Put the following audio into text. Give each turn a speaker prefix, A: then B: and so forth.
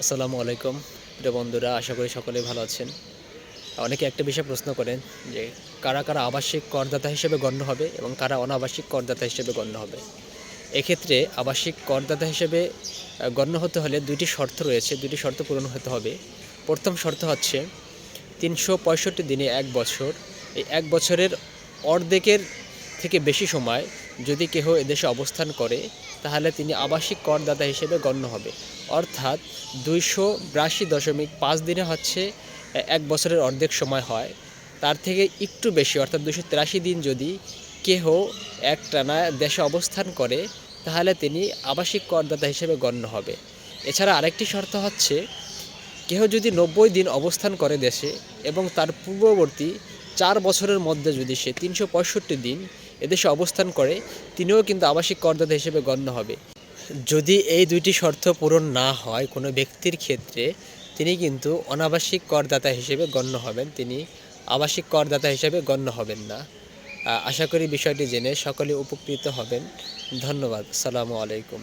A: আসসালামু আলাইকুম। প্রিয় বন্ধুরা, আশা করি সকলেই ভালো আছেন। অনেকে একটা বিষয় প্রশ্ন করেন যে, কারা কারা আবাসিক করদাতা হিসেবে গণ্য হবে এবং কারা অনাবাসিক করদাতা হিসেবে গণ্য হবে? এক্ষেত্রে আবাসিক করদাতা হিসেবে গণ্য হতে হলে দুইটি শর্ত রয়েছে দুটি শর্ত পূরণ হতে হবে। প্রথম শর্ত হচ্ছে, তিনশো পঁয়ষট্টি দিনে এক বছর। এই এক বছরের অর্ধেকের থেকে বেশি সময় যদি কেহ এদেশে অবস্থান করে, তাহলে তিনি আবাসিক করদাতা হিসেবে গণ্য হবে। অর্থাৎ দুইশো বিরাশি দশমিক পাঁচ দিনে হচ্ছে এক বছরের অর্ধেক সময় হয়। তার থেকে একটু বেশি, অর্থাৎ দুশো তিরাশি দিন যদি কেহ একটানা দেশে অবস্থান করে, তাহলে তিনি আবাসিক করদাতা হিসেবে গণ্য হবে। এছাড়া আরেকটি শর্ত হচ্ছে, কেহ যদি নব্বই দিন অবস্থান করে দেশে এবং তার পূর্ববর্তী চার বছরের মধ্যে যদি সে তিনশো পঁয়ষট্টি দিন এদেশে অবস্থান করে, তিনিও কিন্তু আবাসিক করদাতা হিসেবে গণ্য হবে। যদি এই দুইটি শর্ত পূরণ না হয় কোনো ব্যক্তির ক্ষেত্রে, তিনি কিন্তু অনাবাসিক করদাতা হিসেবে গণ্য হবেন। তিনি আবাসিক করদাতা হিসেবে গণ্য হবেন না। আশা করি বিষয়টি জেনে সকলে উপকৃত হবেন। ধন্যবাদ। সালামু আলাইকুম।